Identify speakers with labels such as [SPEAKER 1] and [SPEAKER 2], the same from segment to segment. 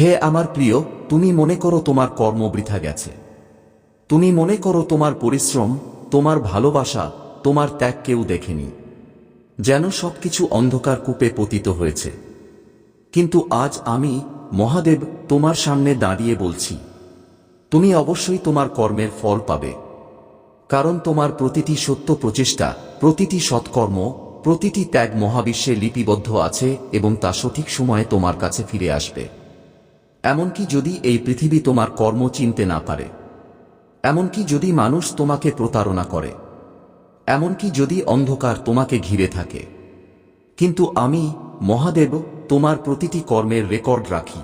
[SPEAKER 1] হে আমার প্রিয়, তুমি মনে করো তোমার কর্ম বৃথা গেছে। তুমি মনে করো তোমার পরিশ্রম, তোমার ভালোবাসা, তোমার ত্যাগ কেউ দেখেনি। যেন সবকিছু অন্ধকার কূপে পতিত হয়েছে। কিন্তু আজ আমি, মহাদেব, তোমার সামনে দাঁড়িয়ে বলছি, তুমি অবশ্যই তোমার কর্মের ফল পাবে। কারণ তোমার প্রতিটি সত্য প্রচেষ্টা, প্রতিটি সৎকর্ম, প্রতিটি ত্যাগ মহাবিশ্বে লিপিবদ্ধ আছে এবং তা সঠিক সময়ে তোমার কাছে ফিরে আসবে। এমনকি যদি এই পৃথিবী তোমার কর্ম চিনতে না পারে। এমনকি যদি মানুষ তোমাকে প্রতারণা করে। এমনকি যদি অন্ধকার তোমাকে ঘিরে থাকে। কিন্তু আমি, মহাদেব, তোমার প্রতিটি কর্মের রেকর্ড রাখি।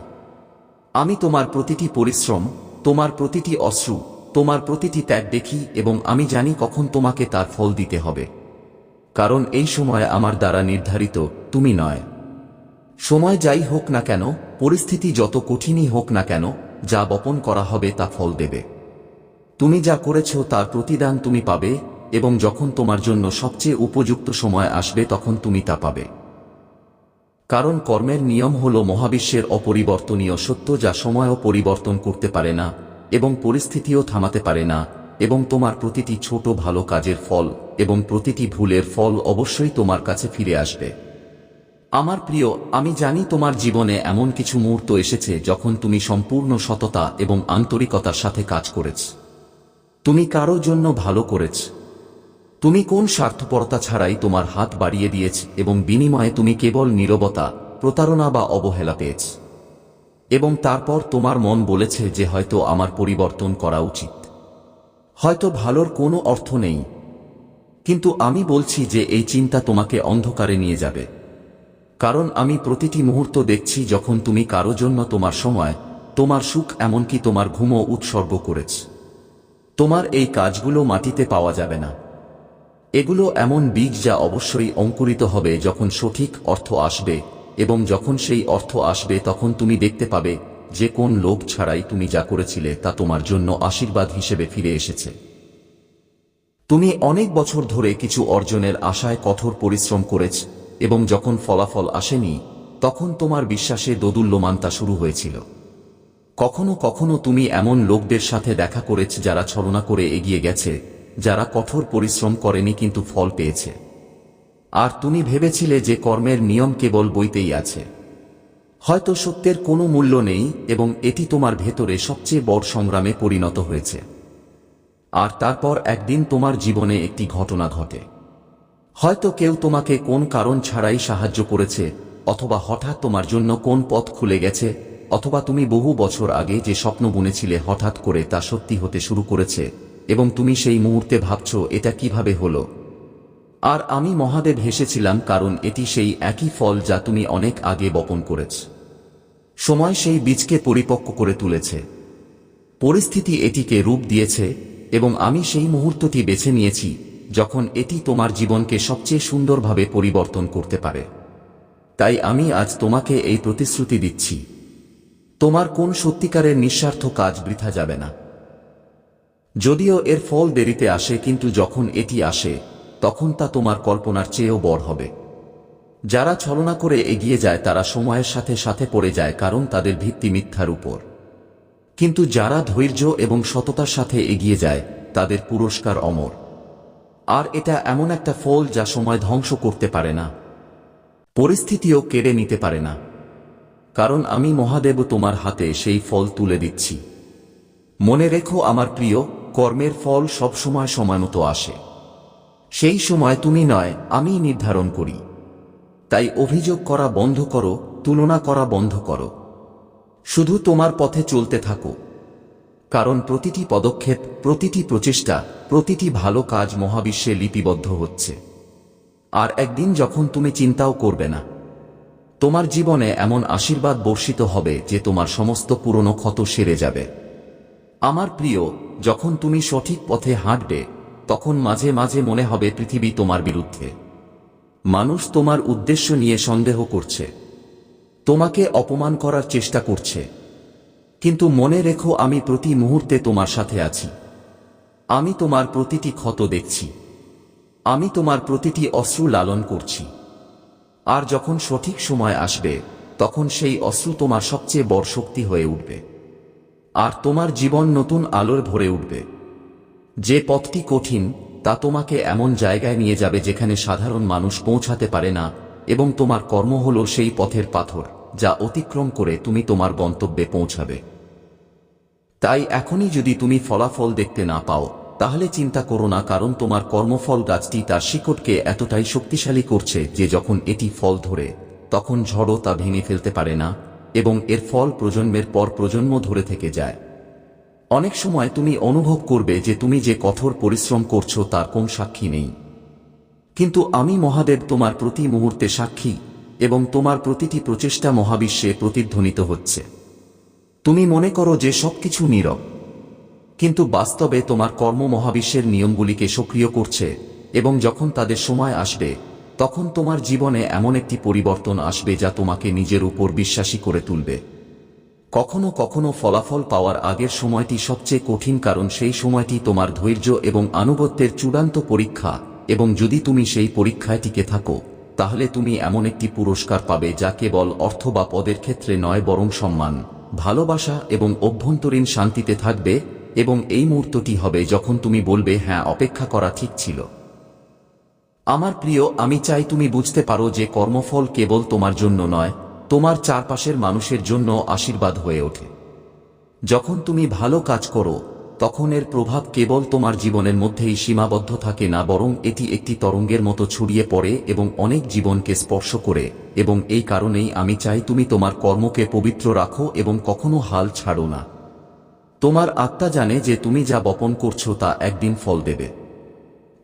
[SPEAKER 1] আমি তোমার প্রতিটি পরিশ্রম, তোমার প্রতিটি অশ্রু, তোমার প্রতিটি ত্যাগ দেখি এবং আমি জানি কখন তোমাকে তার ফল দিতে হবে। কারণ এই সময় আমার দ্বারা নির্ধারিত তুমি নয়। সময় যাই হোক না কেন, পরিস্থিতি যত কঠিনই হোক না কেন, যা বপন করা হবে তা ফল দেবে। তুমি যা করেছ তার প্রতিদান তুমি পাবে, এবং যখন তোমার জন্য সবচেয়ে উপযুক্ত সময় আসবে তখন তুমি তা পাবে। কারণ কর্মের নিয়ম হল মহাবিশ্বের অপরিবর্তনীয় সত্য যা সময়ও পরিবর্তন করতে পারে না, এবং পরিস্থিতিও থামাতে পারে না, এবং তোমার প্রতিটি ছোট ভালো কাজের ফল এবং প্রতিটি ভুলের ফল অবশ্যই তোমার কাছে ফিরে আসবে। আমার প্রিয়, আমি জানি তোমার জীবনে এমন কিছু মুহূর্ত এসেছে যখন তুমি সম্পূর্ণ সততা এবং আন্তরিকতার সাথে কাজ করেছ। তুমি কারও জন্য ভালো করেছ। তুমি কোন স্বার্থপরতা ছাড়াই তোমার হাত বাড়িয়ে দিয়েছ এবং বিনিময়ে তুমি কেবল নীরবতা, প্রতারণা বা অবহেলা পেয়েছ। এবং তারপর তোমার মন বলেছে যে হয়তো আমার পরিবর্তন করা উচিত। হয়তো ভালোর কোনো অর্থ নেই। কিন্তু আমি বলছি যে এই চিন্তা তোমাকে অন্ধকারে নিয়ে যাবে। কারণ আমি প্রতিটি মুহূর্ত দেখছি যখন তুমি কারও জন্য তোমার সময়, তোমার সুখ এমনকি তোমার ঘুমও উৎসর্গ করেছ। তোমার এই কাজগুলো মাটিতে পাওয়া যাবে না। এগুলো এমন বীজ যা অবশ্যই অঙ্কুরিত হবে যখন সঠিক অর্থ আসবে, এবং যখন সেই অর্থ আসবে তখন তুমি দেখতে পাবে যে কোন লোভ ছাড়াই তুমি যা করেছিলে তা তোমার জন্য আশীর্বাদ হিসেবে ফিরে এসেছে। তুমি অনেক বছর ধরে কিছু অর্জনের আশায় কঠোর পরিশ্রম করেছ এবং যখন ফলাফল আসেনি, তখন তোমার বিশ্বাসে দোদুল্যমানতা শুরু হয়েছিল। কখনো কখনো তুমি এমন লোকদের সাথে দেখা করেছ যারা ছলনা করে এগিয়ে গেছে, যারা কঠোর পরিশ্রম করেনি কিন্তু ফল পেয়েছে। আর তুমি ভেবেছিলে যে কর্মের নিয়ম কেবল বইতেই আছে। হয়তো সত্যের কোনো মূল্য নেই এবং এটি তোমার ভেতরে সবচেয়ে বড় সংগ্রামে পরিণত হয়েছে। আর তারপর একদিন তোমার জীবনে একটি ঘটনা ঘটে। হয়তো কেউ তোমাকে কোন কারণ ছাড়াই সাহায্য করেছে, অথবা হঠাৎ তোমার জন্য কোন পথ খুলে গেছে, অথবা তুমি বহু বছর আগে যে স্বপ্ন বুনেছিলে হঠাৎ করে তা সত্যি হতে শুরু করেছে, এবং তুমি সেই মুহূর্তে ভাবছ, এটা কীভাবে হলো? আর আমি মহাদেব হেসেছিলাম, কারণ এটি সেই একই ফল যা তুমি অনেক আগে বপন করেছ। সময় সেই বীজকে পরিপক্ক করে তুলেছে। পরিস্থিতি এটিকে রূপ দিয়েছে, এবং আমি সেই মুহূর্তটি বেছে নিয়েছি যখন এটি তোমার জীবনকে সবচেয়ে সুন্দরভাবে পরিবর্তন করতে পারে। তাই আমি আজ তোমাকে এই প্রতিশ্রুতি দিচ্ছি। তোমার কোন সত্যিকারের নিঃস্বার্থ কাজ বৃথা যাবে না। যদিও এর ফল দেরিতে আসে, কিন্তু যখন এটি আসে, তখন তা তোমার কল্পনার চেয়েও বড় হবে। যারা ছলনা করে এগিয়ে যায়, তারা সময়ের সাথে সাথে পড়ে যায়, কারণ তাদের ভিত্তি মিথ্যার উপর। কিন্তু যারা ধৈর্য এবং সততার সাথে এগিয়ে যায়, তাদের পুরস্কার অমর। আর এটা এমন একটা ফল যা সময় ধ্বংস করতে পারে না। পরিস্থিতিও কেড়ে নিতে পারে না। কারণ আমি মহাদেব তোমার হাতে সেই ফল তুলে দিচ্ছি। মনে রেখো আমার প্রিয়, কর্মের ফল সবসময় সময়মতো আসে। সেই সময় তুমি নয়, আমি নির্ধারণ করি। তাই অভিযোগ করা বন্ধ করো, তুলনা করা বন্ধ করো। শুধু তোমার পথে চলতে থাকো। কারণ প্রতিটি পদক্ষেপ, প্রতিটি প্রচেষ্টা, প্রতিটি ভালো কাজ মহাবিশ্বে লিপিবদ্ধ হচ্ছে। আর একদিন যখন তুমি চিন্তাও করবে না, তোমার জীবনে এমন আশীর্বাদ বর্ষিত হবে যে তোমার সমস্ত পুরনো ক্ষত সেরে যাবে। আমার প্রিয়, যখন তুমি সঠিক পথে হাঁটবে, তখন মাঝে মাঝে মনে হবে পৃথিবী তোমার বিরুদ্ধে। মানুষ তোমার উদ্দেশ্য নিয়ে সন্দেহ করছে। তোমাকে অপমান করার চেষ্টা করছে। কিন্তু মনে রেখো আমি প্রতি মুহূর্তে তোমার সাথে আছি। আমি তোমার প্রতিটি ক্ষত দেখছি। আমি তোমার প্রতিটি অশ্রু লালন করছি। আর যখন সঠিক সময় আসবে, তখন সেই অশ্রু তোমার সবচেয়ে বড় শক্তি হয়ে উঠবে। আর তোমার জীবন নতুন আলোর ভরে উঠবে। যে পথটি কঠিন, তা তোমাকে এমন জায়গায় নিয়ে যাবে যেখানে সাধারণ মানুষ পৌঁছাতে পারে না, এবং তোমার কর্ম হল সেই পথের পাথর, যা অতিক্রম করে তুমি তোমার গন্তব্যে পৌঁছাবে। তাই এখনই যদি তুমি ফলাফল দেখতে না পাও, তাহলে চিন্তা করো না কারণ তোমার কর্মফল গাছটি তার শিকড়কে এতটাই শক্তিশালী করছে যে যখন এটি ফল ধরে, তখন ঝড়ও তা ভেঙে ফেলতে পারে না এবং এর ফল প্রজন্মের পর প্রজন্ম ধরে থেকে যায়। অনেক সময় তুমি অনুভব করবে যে তুমি যে কঠোর পরিশ্রম করছ তার কোন সাক্ষী নেই। কিন্তু আমি মহাদেব তোমার প্রতি মুহূর্তে সাক্ষী এবং তোমার প্রতিটি প্রচেষ্টা মহাবিশ্বে প্রতিধ্বনিত হচ্ছে। তুমি মনে করো যে সবকিছু নীরব, কিন্তু বাস্তবে তোমার কর্ম মহাবিশ্বের নিয়মগুলিকে সক্রিয় করছে এবং যখন তাদের সময় আসবে, তখন তোমার জীবনে এমন একটি পরিবর্তন আসবে যা তোমাকে নিজের উপর বিশ্বাসী করে তুলবে। কখনো কখনো ফলাফল পাওয়ার আগের সময়টি সবচেয়ে কঠিন কারণ সেই সময়টি তোমার ধৈর্য এবং আনুগত্যের চূড়ান্ত পরীক্ষা এবং যদি তুমি সেই পরীক্ষায় টিকে থাকো, তাহলে তুমি এমন একটি পুরস্কার পাবে যা কেবল অর্থ বা পদের ক্ষেত্রে নয় বরং সম্মান। ভালোবাসা এবং অভ্যন্তরীণ শান্তিতে থাকবে এবং এই মুহূর্তটি হবে যখন তুমি বলবে হ্যাঁ অপেক্ষা করা ঠিক ছিল। আমার প্রিয়, আমি চাই তুমি বুঝতে পারো যে কর্মফল কেবল তোমার জন্য নয়, তোমার চারপাশের মানুষের জন্য আশীর্বাদ হয়ে ওঠে। যখন তুমি ভালো কাজ করো তখন এর প্রভাব কেবল তোমার জীবনের মধ্যেই সীমাবদ্ধ থাকে না, বরং এটি একটি তরঙ্গের মতো ছড়িয়ে পড়ে এবং অনেক জীবনকে স্পর্শ করে, এবং এই কারণেই আমি চাই তুমি তোমার কর্মকে পবিত্র রাখো এবং কখনো হাল ছাড়ো না। তোমার আত্মা জানে যে তুমি যা বপন করছ তা একদিন ফল দেবে।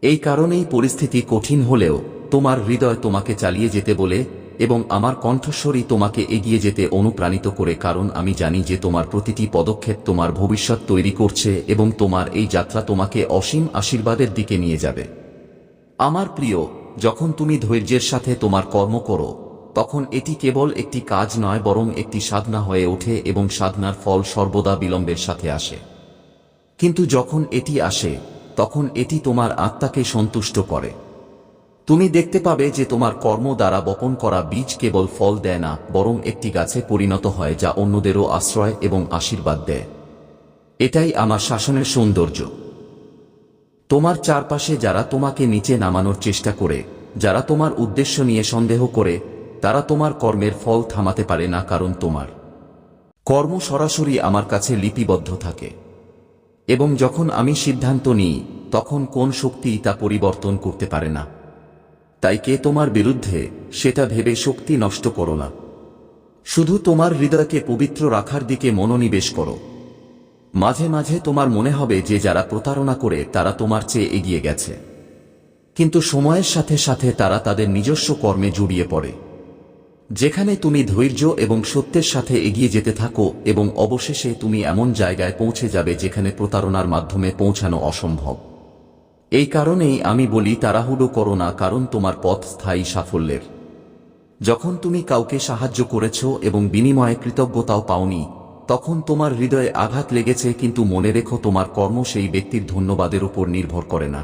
[SPEAKER 1] এই কারণেই পরিস্থিতি কঠিন হলেও তোমার হৃদয় তোমাকে চালিয়ে যেতে বলে এবং আমার কণ্ঠস্বরই তোমাকে এগিয়ে যেতে অনুপ্রাণিত করে, কারণ আমি জানি যে তোমার প্রতিটি পদক্ষেপ তোমার ভবিষ্যৎ তৈরি করছে এবং তোমার এই যাত্রা তোমাকে অসীম আশীর্বাদের দিকে নিয়ে যাবে। আমার প্রিয়, যখন তুমি ধৈর্যের সাথে তোমার কর্ম করো, তখন এটি কেবল একটি কাজ নয়, বরং একটি সাধনা হয়ে ওঠে এবং সাধনার ফল সর্বদা বিলম্বের সাথে আসে। কিন্তু যখন এটি আসে, তখন এটি তোমার আত্মাকে সন্তুষ্ট করে। তুমি দেখতে পাবে যে তোমার কর্ম দ্বারা বপন করা বীজ কেবল ফল দেয় না, বরং একটি গাছে পরিণত হয় যা অন্যদেরও আশ্রয় এবং আশীর্বাদ দেয়। এটাই আমার শাসনের সৌন্দর্য। তোমার চারপাশে যারা তোমাকে নিচে নামানোর চেষ্টা করে, যারা তোমার উদ্দেশ্য নিয়ে সন্দেহ করে, তারা তোমার কর্মের ফল থামাতে পারে না কারণ তোমার কর্ম সরাসরি আমার কাছে লিপিবদ্ধ থাকে। এবং যখন আমি সিদ্ধান্ত নিই, তখন কোন শক্তি তা পরিবর্তন করতে পারে না। তাই কে তোমার বিরুদ্ধে সেটা ভেবে শক্তি নষ্ট করো না। শুধু তোমার হৃদয়কে পবিত্র রাখার দিকে মনোনিবেশ করো। মাঝে মাঝে তোমার মনে হবে যে যারা প্রতারণা করে তারা তোমার চেয়ে এগিয়ে গেছে। কিন্তু সময়ের সাথে সাথে তারা তাদের নিজস্ব কর্মে জড়িয়ে পড়ে। যেখানে তুমি ধৈর্য এবং সত্যের সাথে এগিয়ে যেতে থাকো এবং অবশেষে তুমি এমন জায়গায় পৌঁছে যাবে যেখানে প্রতারণার মাধ্যমে পৌঁছানো অসম্ভব। এই কারণেই আমি বলি তাড়াহুড়ো করো না, কারণ তোমার পথ স্থায়ী সাফল্যের। যখন তুমি কাউকে সাহায্য করেছ এবং বিনিময়ে কৃতজ্ঞতাও পাওনি, তখন তোমার হৃদয়ে আঘাত লেগেছে কিন্তু মনে রেখো তোমার কর্ম সেই ব্যক্তির ধন্যবাদের উপর নির্ভর করে না।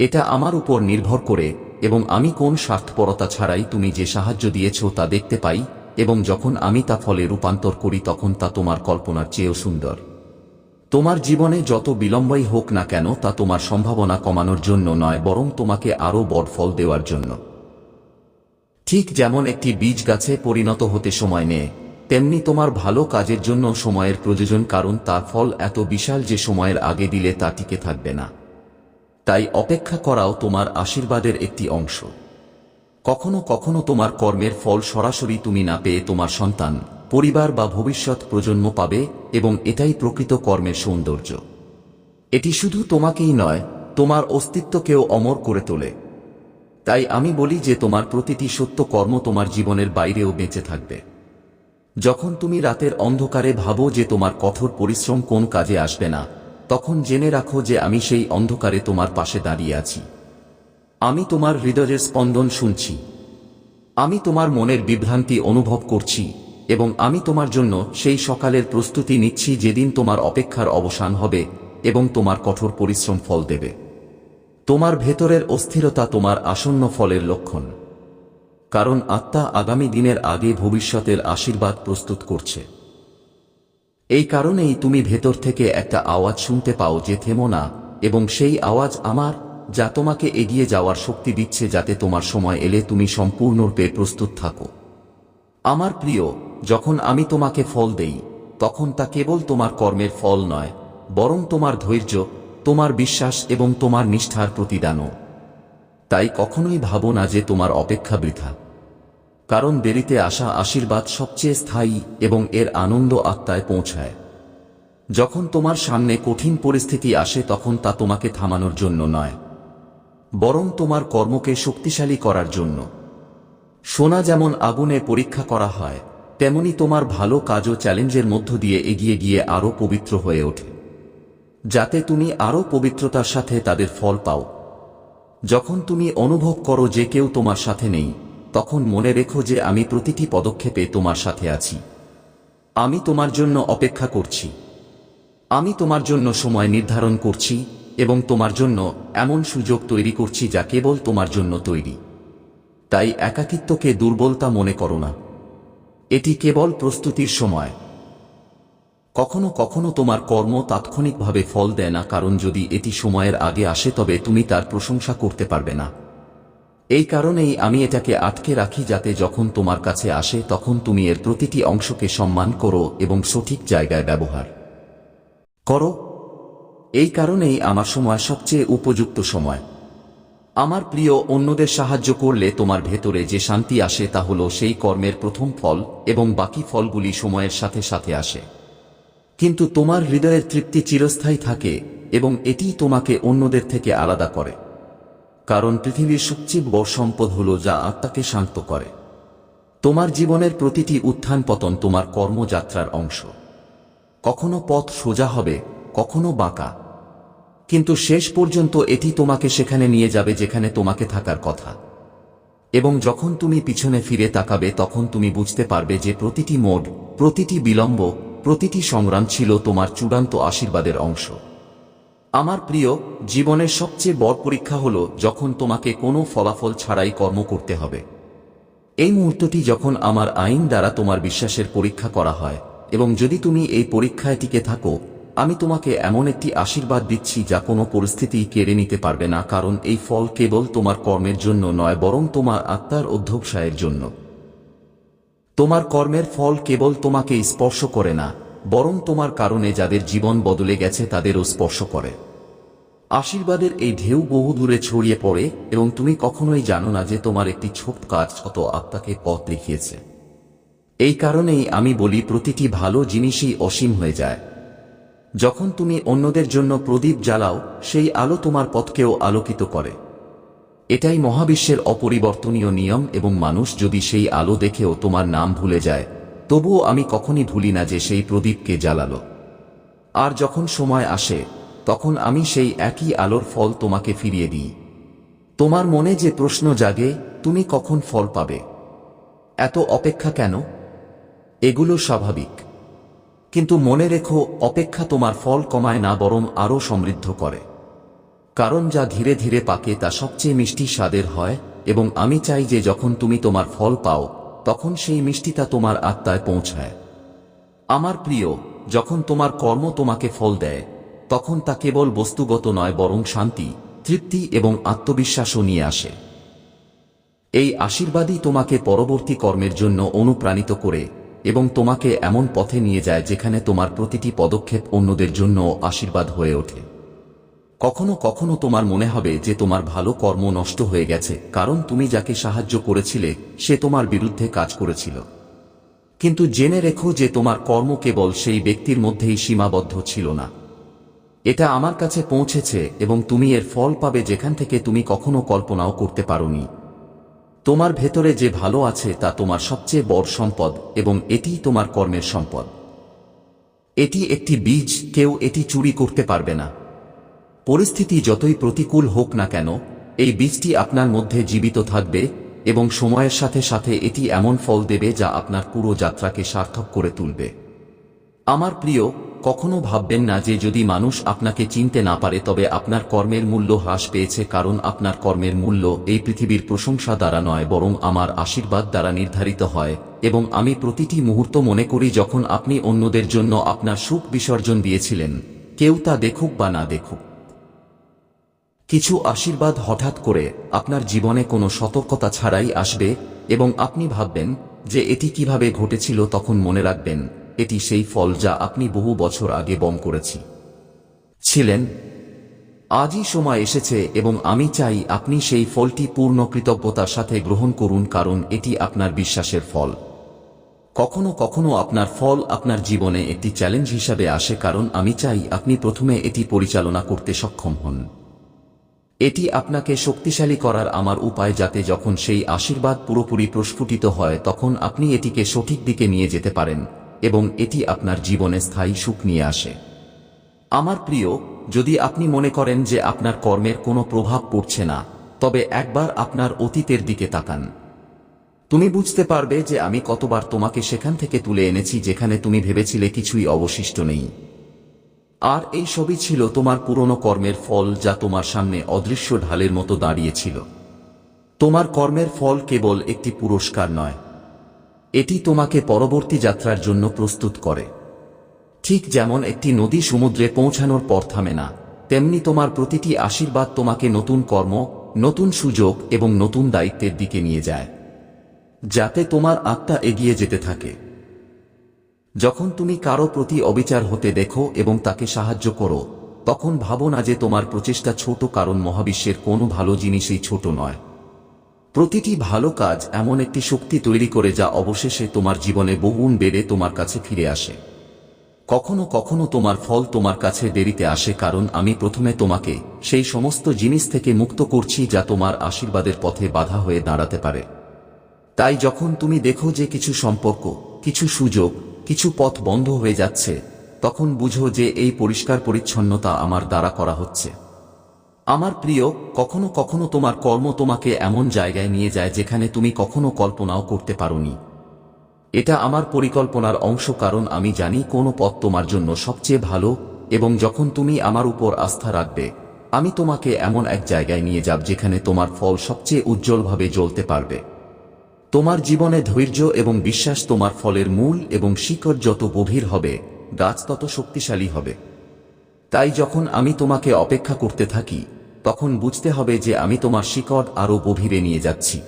[SPEAKER 1] এটা আমার উপর নির্ভর করে এবং আমি কোন স্বার্থপরতা ছাড়াই তুমি যে সাহায্য দিয়েছ তা দেখতে পাই এবং যখন আমি তা ফলে রূপান্তর করি তখন তা তোমার কল্পনার চেয়েও সুন্দর। তোমার জীবনে যত বিলম্বই হোক না কেন তা তোমার সম্ভাবনা কমানোর জন্য নয়, বরং তোমাকে আরও বড় ফল দেওয়ার জন্য। ঠিক যেমন একটি বীজ গাছে পরিণত হতে সময় নেয়, তেমনি তোমার ভালো কাজের জন্য সময়ের প্রয়োজন, কারণ তার ফল এত বিশাল যে সময়ের আগে দিলে তা টিকে থাকবে না। তাই অপেক্ষা করাও তোমার আশীর্বাদের একটি অংশ। কখনো কখনো তোমার কর্মের ফল সরাসরি তুমি না পেয়ে তোমার সন্তান পরিবার বা ভবিষ্যৎ প্রজন্ম পাবে এবং এটাই প্রকৃত কর্মের সৌন্দর্য। এটি শুধু তোমাকেই নয়, তোমার অস্তিত্বকেও অমর করে তোলে। তাই আমি বলি যে তোমার প্রতিটি সত্য কর্ম তোমার জীবনের বাইরেও বেঁচে থাকবে। যখন তুমি রাতের অন্ধকারে ভাবো যে তোমার কঠোর পরিশ্রম কোন কাজে আসবে না, তখন জেনে রাখো যে আমি সেই অন্ধকারে তোমার পাশে দাঁড়িয়ে আছি। আমি তোমার হৃদয়ের স্পন্দন শুনছি। আমি তোমার মনের বিভ্রান্তি অনুভব করছি। এবং আমি তোমার জন্য সেই সকালের প্রস্তুতি নিচ্ছি যেদিন তোমার অপেক্ষার অবসান হবে এবং তোমার কঠোর পরিশ্রম ফল দেবে। তোমার ভেতরের অস্থিরতা তোমার আসন্ন ফলের লক্ষণ। কারণ আত্মা আগামী দিনের আগে ভবিষ্যতের আশীর্বাদ প্রস্তুত করছে। এই কারণেই তুমি ভেতর থেকে একটা আওয়াজ শুনতে পাও যে থেমো না, এবং সেই আওয়াজ আমার, যা তোমাকে এগিয়ে যাওয়ার শক্তি দিচ্ছে যাতে তোমার সময় এলে তুমি সম্পূর্ণরূপে প্রস্তুত থাকো। আমার প্রিয় যখন আমি তোমাকে ফল দেই, তখন তা কেবল তোমার কর্মের ফল নয়, বরং তোমার ধৈর্য, তোমার বিশ্বাস এবং তোমার নিষ্ঠার প্রতিদানও। তাই কখনোই ভাবো না যে তোমার অপেক্ষা বৃথা। কারণ দেরিতে আসা আশীর্বাদ সবচেয়ে স্থায়ী এবং এর আনন্দ আত্মায় পৌঁছায়। যখন তোমার সামনে কঠিন পরিস্থিতি আসে, তখন তা তোমাকে থামানোর জন্য নয়, বরং তোমার কর্মকে শক্তিশালী করার জন্য। সোনা যেমন আগুনে পরীক্ষা করা হয় তেমনি তোমার ভালো কাজও চ্যালেঞ্জের মধ্য দিয়ে এগিয়ে গিয়ে আরও পবিত্র হয়ে ওঠে। যাতে তুমি আরও পবিত্রতার সাথে তাদের ফল পাও। যখন তুমি অনুভব করো যে কেউ তোমার সাথে নেই, তখন মনে রেখো যে আমি প্রতিটি পদক্ষেপে তোমার সাথে আছি। আমি তোমার জন্য অপেক্ষা করছি। আমি তোমার জন্য সময় নির্ধারণ করছি এবং তোমার জন্য এমন সুযোগ তৈরি করছি যা কেবল তোমার জন্য তৈরি। তাই একাকিত্বকে দুর্বলতা মনে করো না। এটি কেবল প্রস্তুতির সময়। কখনো কখনো তোমার কর্ম তাৎক্ষণিকভাবে ফল দেয় না, কারণ যদি এটি সময়ের আগে আসে, তবে তুমি তার প্রশংসা করতে পারবে না। এই কারণেই আমি এটাকে আটকে রাখি, যাতে যখন তোমার কাছে আসে, তখন তুমি এর প্রতিটি অংশকে সম্মান করো এবং সঠিক জায়গায় ব্যবহার করো। এই কারণেই আমার সময় সবচেয়ে উপযুক্ত সময়। আমার প্রিয়, অন্যদের সাহায্য করলে তোমার ভেতরে যে শান্তি আসে তা হল সেই কর্মের প্রথম ফল এবং বাকি ফলগুলি সময়ের সাথে সাথে আসে। কিন্তু তোমার হৃদয়ের তৃপ্তি চিরস্থায়ী থাকে এবং এটিই তোমাকে অন্যদের থেকে আলাদা করে। কারণ পৃথিবীর সবচেয়ে বড় সম্পদ হল যা আত্মাকে শান্ত করে। তোমার জীবনের প্রতিটি উত্থান পতন তোমার কর্মযাত্রার অংশ। কখনো পথ সোজা হবে, কখনো বাঁকা কিন্তু শেষ পর্যন্ত এটি তোমাকে সেখানে নিয়ে যাবে যেখানে তোমাকে থাকার কথা। এবং যখন তুমি পিছনে ফিরে তাকাবে, তখন তুমি বুঝতে পারবে যে প্রতিটি মোড, প্রতিটি বিলম্ব, প্রতিটি সংগ্রাম ছিল তোমার চূড়ান্ত আশীর্বাদের অংশ। আমার প্রিয়, জীবনের সবচেয়ে বড় পরীক্ষা হল যখন তোমাকে কোনো ফলাফল ছাড়াই কর্ম করতে হবে। এই মুহূর্তটি যখন আমার আইন দ্বারা তোমার বিশ্বাসের পরীক্ষা করা হয়, এবং যদি তুমি এই পরীক্ষায় টিকে থাকো আমি তোমাকে এমন একটি আশীর্বাদ দিচ্ছি যা কোনো পরিস্থিতি কেড়ে নিতে পারবে না, কারণ এই ফল কেবল তোমার কর্মের জন্য নয়, বরং তোমার আত্মার অধ্যবসায়ের জন্য। তোমার কর্মের ফল কেবল তোমাকে স্পর্শ করে না, বরং তোমার কারণে যাদের জীবন বদলে গেছে তাদেরও স্পর্শ করে। আশীর্বাদের এই ঢেউ বহু দূরে ছড়িয়ে পড়ে, এবং তুমি কখনোই জানো না যে তোমার একটি ছোট কাজ কত আত্মাকে পথ দেখিয়েছে। এই কারণেই আমি বলি, প্রতিটি ভালো জিনিসই অসীম হয়ে যায়। যখন তুমি অন্যদের জন্য প্রদীপ জ্বালাও, সেই আলো তোমার পথকেও আলোকিত করে। এটাই মহাবিশ্বের অপরিবর্তনীয় নিয়ম এবং মানুষ যদি সেই আলো দেখেও তোমার নাম ভুলে যায়, তবুও আমি কখনই ভুলি না যে সেই প্রদীপকে জ্বালালো। আর যখন সময় আসে, তখন আমি সেই একই আলোর ফল তোমাকে ফিরিয়ে দিই। তোমার মনে যে প্রশ্ন জাগে, তুমি কখন ফল পাবে? এত অপেক্ষা কেন? এগুলো স্বাভাবিক। কিন্তু মনে রেখো, অপেক্ষা তোমার ফল কমায় না, বরং আরও সমৃদ্ধ করে। কারণ যা ধীরে ধীরে পাকে, তা সবচেয়ে মিষ্টি স্বাদের হয়, এবং আমি চাই যে যখন তুমি তোমার ফল পাও, তখন সেই মিষ্টিটা তোমার আত্মায় পৌঁছায়। আমার প্রিয়, যখন তোমার কর্ম তোমাকে ফল দেয়, তখন তা কেবল বস্তুগত নয়, বরং শান্তি, তৃপ্তি এবং আত্মবিশ্বাসও নিয়ে আসে। এই আশীর্বাদই তোমাকে পরবর্তী কর্মের জন্য অনুপ্রাণিত করে এবং তোমাকে এমন পথে নিয়ে যায় যেখানে তোমার প্রতিটি পদক্ষেপ অন্যদের জন্য আশীর্বাদ হয়ে ওঠে। কখনো কখনো তোমার মনে হবে যে তোমার ভালো কর্ম নষ্ট হয়ে গেছে, কারণ তুমি যাকে সাহায্য করেছিলে, সে তোমার বিরুদ্ধে কাজ করেছিল। কিন্তু জেনে রেখো যে তোমার কর্ম কেবল সেই ব্যক্তির মধ্যেই সীমাবদ্ধ ছিল না। এটা আমার কাছে পৌঁছেছে এবং তুমি এর ফল পাবে যেখান থেকে তুমি কখনো কল্পনাও করতে পারোনি। তোমার ভেতরে যে ভালো আছে তা তোমার সবচেয়ে বড় সম্পদ এবং এটিই তোমার কর্মের সম্পদ। এটি একটি বীজ, কেউ এটি চুরি করতে পারবে না। পরিস্থিতি যতই প্রতিকূল হোক না কেন, এই বীজটি আপনার মধ্যে জীবিত থাকবে এবং সময়ের সাথে সাথে এটি এমন ফল দেবে যা আপনার পুরো যাত্রাকে সার্থক করে তুলবে। আমার প্রিয় কখনো ভাববেন না যে যদি মানুষ আপনাকে চিনতে না পারে তবে আপনার কর্মের মূল্য হ্রাস পেয়েছে কারণ আপনার কর্মের মূল্য এই পৃথিবীর প্রশংসা দ্বারা নয় বরং আমার আশীর্বাদ দ্বারা নির্ধারিত হয় এবং আমি প্রতিটি মুহূর্ত মনে করি যখন আপনি অন্যদের জন্য আপনার সুখ বিসর্জন দিয়েছিলেন, কেউ তা দেখুক বা না দেখুক। কিছু আশীর্বাদ হঠাৎ করে আপনার জীবনে কোনো সতর্কতা ছাড়াই আসবে এবং আপনি ভাববেন যে এটি কীভাবে ঘটেছিল তখন মনে রাখবেন। এটি সেই ফল যা আপনি বহু বছর আগে বম করেছি। ছিলেন, আজই সময় এসেছে এবং আমি চাই আপনি সেই ফলটি পূর্ণ কৃতজ্ঞতার সাথে গ্রহণ করুন কারণ এটি আপনার বিশ্বাসের ফল। কখনো কখনো আপনার ফল আপনার জীবনে একটি চ্যালেঞ্জ হিসাবে আসে কারণ আমি চাই আপনি প্রথমে এটি পরিচালনা করতে সক্ষম হন। এটি আপনাকে শক্তিশালী করার আমার উপায় যাতে যখন সেই আশীর্বাদ পুরোপুরি প্রস্ফুটিত হয় তখন আপনি এটিকে সঠিক দিকে নিয়ে যেতে পারেন। এবং এটি আপনার জীবনে স্থায়ী সুখ নিয়ে আসে। আমার প্রিয়, যদি আপনি মনে করেন যে আপনার কর্মের কোনো প্রভাব পড়ছে না, তবে একবার আপনার অতীতের দিকে তাকান। তুমি বুঝতে পারবে যে আমি কতবার তোমাকে সেখান থেকে তুলে এনেছি যেখানে তুমি ভেবেছিলে কিছুই অবশিষ্ট নেই। আর এই সবই ছিল তোমার পুরনো কর্মের ফল যা তোমার সামনে অদৃশ্য ঢালের মতো দাঁড়িয়েছিল। তোমার কর্মের ফল কেবল একটি পুরস্কার নয় এটি তোমাকে পরবর্তী যাত্রার জন্য প্রস্তুত করে। ঠিক যেমন একটি নদী সমুদ্রে পৌঁছানোর পর থামে না, তেমনি তোমার প্রতিটি আশীর্বাদ তোমাকে নতুন কর্ম, নতুন সুযোগ এবং নতুন দায়িত্বের দিকে নিয়ে যায়, যাতে তোমার আত্মা এগিয়ে যেতে থাকে। যখন তুমি কারও প্রতি অবিচার হতে দেখো এবং তাকে সাহায্য করো, তখন ভাবো না যে তোমার প্রচেষ্টা ছোট কারণ মহাবিশ্বের কোনো ভালো জিনিসই ছোট নয়। প্রতিটি ভালো কাজ এমন একটি শক্তি তৈরি করে যা অবশেষে তোমার জীবনে বহুগুণ বেড়ে তোমার কাছে ফিরে আসে। কখনো কখনো তোমার ফল তোমার কাছে দেরিতে আসে কারণ আমি প্রথমে তোমাকে সেই সমস্ত জিনিস থেকে মুক্ত করছি যা তোমার আশীর্বাদের পথে বাধা হয়ে দাঁড়াতে পারে। তাই যখন তুমি দেখো যে কিছু সম্পর্ক, কিছু সুযোগ, কিছু পথ বন্ধ হয়ে যাচ্ছে, তখন বুঝো যে এই পরিষ্কার পরিচ্ছন্নতা আমার দ্বারা করা হচ্ছে। আমার প্রিয়, কখনো কখনো তোমার কর্ম তোমাকে এমন জায়গায় নিয়ে যায় যেখানে তুমি কখনো কল্পনাও করতে পারোনি। এটা আমার পরিকল্পনার অংশ কারণ আমি জানি কোন পথ তোমার জন্য সবচেয়ে ভালো এবং যখন তুমি আমার উপর আস্থা রাখবে, আমি তোমাকে এমন এক জায়গায় নিয়ে যাব যেখানে তোমার ফল সবচেয়ে উজ্জ্বলভাবে জ্বলতে পারবে। তোমার জীবনে ধৈর্য এবং বিশ্বাস তোমার ফলের মূল এবং শিকড় যত গভীর হবে, গাছ তত শক্তিশালী হবে। তাই যখন আমি তোমাকে অপেক্ষা করতে থাকি তখন বুঝতে হবে যে আমি তোমার শিকড় আরও গভীরে নিয়ে যাচ্ছি,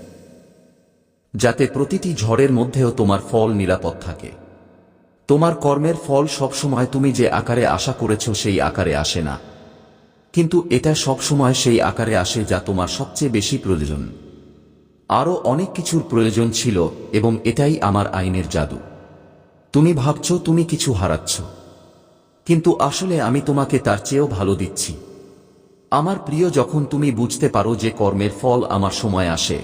[SPEAKER 1] যাতে প্রতিটি ঝড়ের মধ্যেও তোমার ফল নিরাপদ থাকে। তোমার কর্মের ফল সবসময় তুমি যে আকারে আশা করেছ সেই আকারে আসে না। কিন্তু এটা সবসময় সেই আকারে আসে যা তোমার সবচেয়ে বেশি প্রয়োজন। আরও অনেক কিছুর প্রয়োজন ছিল এবং এটাই আমার আইনের জাদু। তুমি ভাবছ তুমি কিছু হারাচ্ছ। কিন্তু আসলে আমি তোমাকে তার চেয়েও ভালো দিচ্ছি। আমার প্রিয়, যখন তুমি বুঝতে পারো যে কর্মের ফল আমার সময় আসে,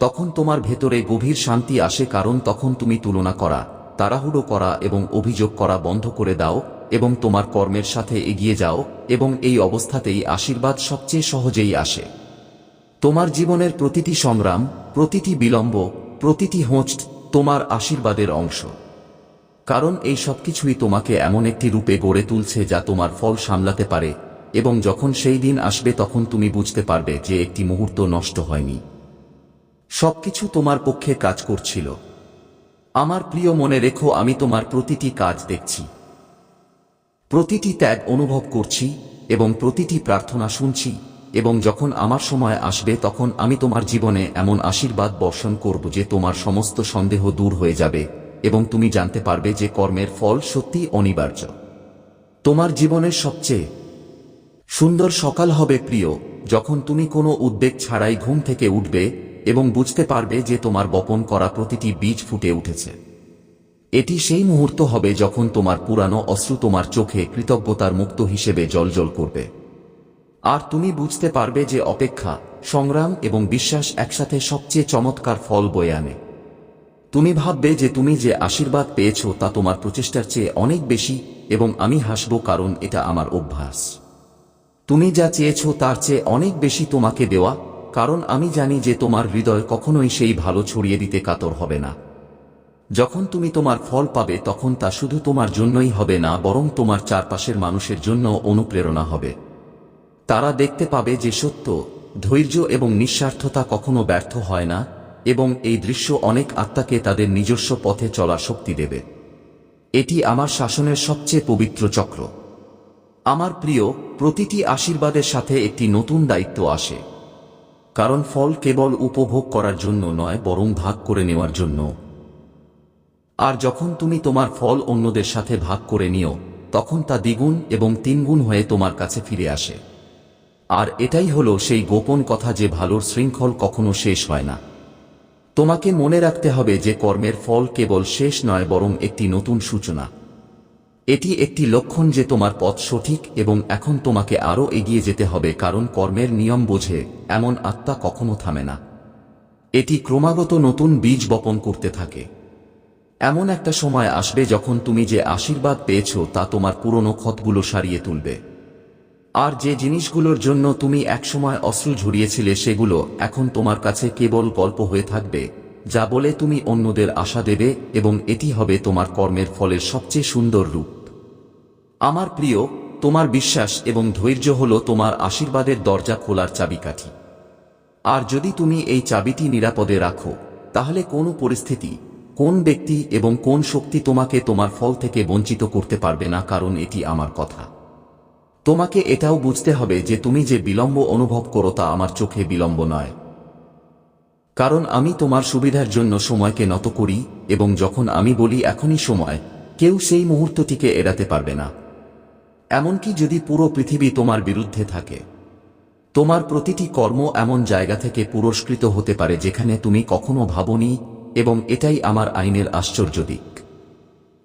[SPEAKER 1] তখন তোমার ভেতরে গভীর শান্তি আসে, কারণ তখন তুমি তুলনা করা, তাড়াহুড়ো করা এবং অভিযোগ করা বন্ধ করে দাও এবং তোমার কর্মের সাথে এগিয়ে যাও এবং এই অবস্থাতেই আশীর্বাদ সবচেয়ে সহজেই আসে। তোমার জীবনের প্রতিটি সংগ্রাম, প্রতিটি বিলম্ব, প্রতিটি হোঁচ তোমার আশীর্বাদের অংশ। কারণ এই সবকিছুই তোমাকে এমন একটি রূপে গড়ে তুলছে যা তোমার ফল সামলাতে পারে এবং যখন সেই দিন আসবে তখন তুমি বুঝতে পারবে যে একটি মুহূর্ত নষ্ট হয়নি। সবকিছু তোমার পক্ষে কাজ করছিল। আমার প্রিয় মনে রেখো, আমি তোমার প্রতিটি কাজ দেখছি। প্রতিটি ত্যাগ অনুভব করছি এবং প্রতিটি প্রার্থনা শুনছি এবং যখন আমার সময় আসবে তখন আমি তোমার জীবনে এমন আশীর্বাদ বর্ষণ করব যে তোমার সমস্ত সন্দেহ দূর হয়ে যাবে এবং তুমি জানতে পারবে যে কর্মের ফল সত্যি অনিবার্য। তোমার জীবনের সবচেয়ে সুন্দর সকাল হবে প্রিয়, যখন তুমি কোনো উদ্বেগ ছাড়াই ঘুম থেকে উঠবে এবং বুঝতে পারবে যে তোমার বপন করা প্রতিটি বীজ ফুটে উঠেছে। এটি সেই মুহূর্ত হবে যখন তোমার পুরানো অশ্রু তোমার চোখে কৃতজ্ঞতার মুক্ত হিসেবে জলজল করবে। আর তুমি বুঝতে পারবে যে অপেক্ষা, সংগ্রাম এবং বিশ্বাস একসাথে সবচেয়ে চমৎকার ফল বয়ে আনে। তুমি ভাববে যে তুমি যে আশীর্বাদ পেয়েছ তা তোমার প্রচেষ্টার চেয়ে অনেক বেশি এবং আমি হাসব কারণ এটা আমার অভ্যাস। তুমি যা চেয়েছ তার চেয়ে অনেক বেশি তোমাকে দেওয়া, কারণ আমি জানি যে তোমার হৃদয় কখনোই সেই ভালো ছড়িয়ে দিতে কাতর হবে না। যখন তুমি তোমার ফল পাবে তখন তা শুধু তোমার জন্যই হবে না, বরং তোমার চারপাশের মানুষের জন্য অনুপ্রেরণা হবে। তারা দেখতে পাবে যে সত্য, ধৈর্য এবং নিঃস্বার্থতা কখনো ব্যর্থ হয় না, এবং এই দৃশ্য অনেক আত্মাকে তাদের নিজস্ব পথে চলার শক্তি দেবে। এটি আমার শাসনের সবচেয়ে পবিত্র চক্র। আমার প্রিয়, প্রতিটি আশীর্বাদের সাথে একটি নতুন দায়িত্ব আসে। কারণ ফল কেবল উপভোগ করার জন্য নয়, বরং ভাগ করে নেওয়ার জন্য। আর যখন তুমি তোমার ফল অন্যদের সাথে ভাগ করে নিও, তখন তা দ্বিগুণ এবং তিনগুণ হয়ে তোমার কাছে ফিরে আসে। আর এটাই হলো সেই গোপন কথা যে ভালোর শৃঙ্খল কখনো শেষ হয় না। তোমাকে মনে রাখতে হবে যে কর্মের ফল কেবল শেষ নয়, বরং একটি নতুন সূচনা। এটি একটি লক্ষণ যে তোমার পথ সঠিক এবং এখন তোমাকে আরও এগিয়ে যেতে হবে কারণ কর্মের নিয়ম বোঝে, এমন আত্মা কখনো থামে না। এটি ক্রমাগত নতুন বীজ বপন করতে থাকে। এমন একটা সময় আসবে যখন তুমি যে আশীর্বাদ পেয়েছ তা তোমার পুরনো ক্ষতগুলো সারিয়ে তুলবে। আর যে জিনিসগুলোর জন্য তুমি একসময় অশ্রু ঝরিয়েছিলে সেগুলো এখন তোমার কাছে কেবল গল্প হয়ে থাকবে যা বলে তুমি অন্যদের আশা দেবে এবং এটি হবে তোমার কর্মের ফলের সবচেয়ে সুন্দর রূপ। আমার প্রিয়, তোমার বিশ্বাস এবং ধৈর্য হল তোমার আশীর্বাদের দরজা খোলার চাবিকাঠি। আর যদি তুমি এই চাবিটি নিরাপদে রাখো, তাহলে কোনো পরিস্থিতি, কোন ব্যক্তি এবং কোন শক্তি তোমাকে তোমার ফল থেকে বঞ্চিত করতে পারবে না কারণ এটি আমার কথা। তোমাকে এটাও বুঝতে হবে যে তুমি যে বিলম্ব অনুভব করো তা আমার চোখে বিলম্ব নয়। কারণ আমি তোমার সুবিধার জন্য সময়কে নত করি এবং যখন আমি বলি এখনই সময়, কেউ সেই মুহূর্তটিকে এড়াতে পারবে না। এমনকি যদি পুরো পৃথিবী তোমার বিরুদ্ধে থাকে, তোমার প্রতিটি কর্ম এমন জায়গা থেকে পুরস্কৃত হতে পারে যেখানে তুমি কখনো ভাবনি এবং এটাই আমার আইনের আশ্চর্য দিক।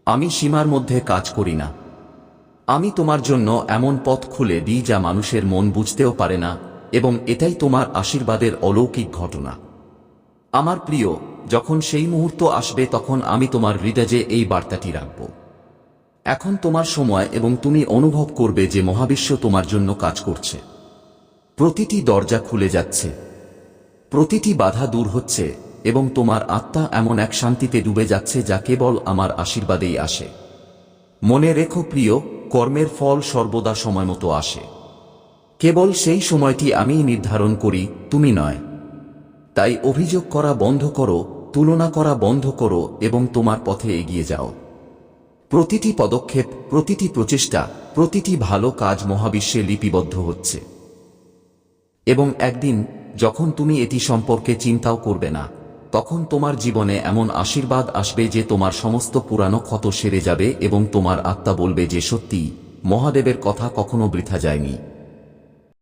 [SPEAKER 1] আমি সীমার মধ্যে কাজ করি না। আমি তোমার জন্য এমন পথ খুলে দিই যা মানুষের মন বুঝতেও পারে না এবং এটাই তোমার আশীর্বাদের অলৌকিক ঘটনা। আমার প্রিয়, যখন সেই মুহূর্ত আসবে তখন আমি তোমার হৃদয়ে এই বার্তাটি রাখব। এখন তোমার সময় এবং তুমি অনুভব করবে যে মহাবিশ্ব তোমার জন্য কাজ করছে। প্রতিটি দরজা খুলে যাচ্ছে। প্রতিটি বাধা দূর হচ্ছে এবং তোমার আত্মা এমন এক শান্তিতে ডুবে যাচ্ছে যা কেবল আমার আশীর্বাদেই আসে। মনে রেখো প্রিয়, কর্মের ফল সর্বদা সময়মতো আসে। কেবল সেই সময়টি আমিই নির্ধারণ করি, তুমি নয়। তাই অভিযোগ করা বন্ধ করো, তুলনা করা বন্ধ করো এবং তোমার পথে এগিয়ে যাও। প্রতিটি পদক্ষেপ, প্রতিটি প্রচেষ্টা, প্রতিটি ভালো কাজ মহাবিশ্বে লিপিবদ্ধ হচ্ছে। এবং একদিন, যখন তুমি এটি সম্পর্কে চিন্তাও করবে না, তখন তোমার জীবনে এমন আশীর্বাদ আসবে যে তোমার সমস্ত পুরানো ক্ষত সেরে যাবে এবং তোমার আত্মা বলবে যে সত্যি মহাদেবের কথা কখনো বৃথা যায়নি।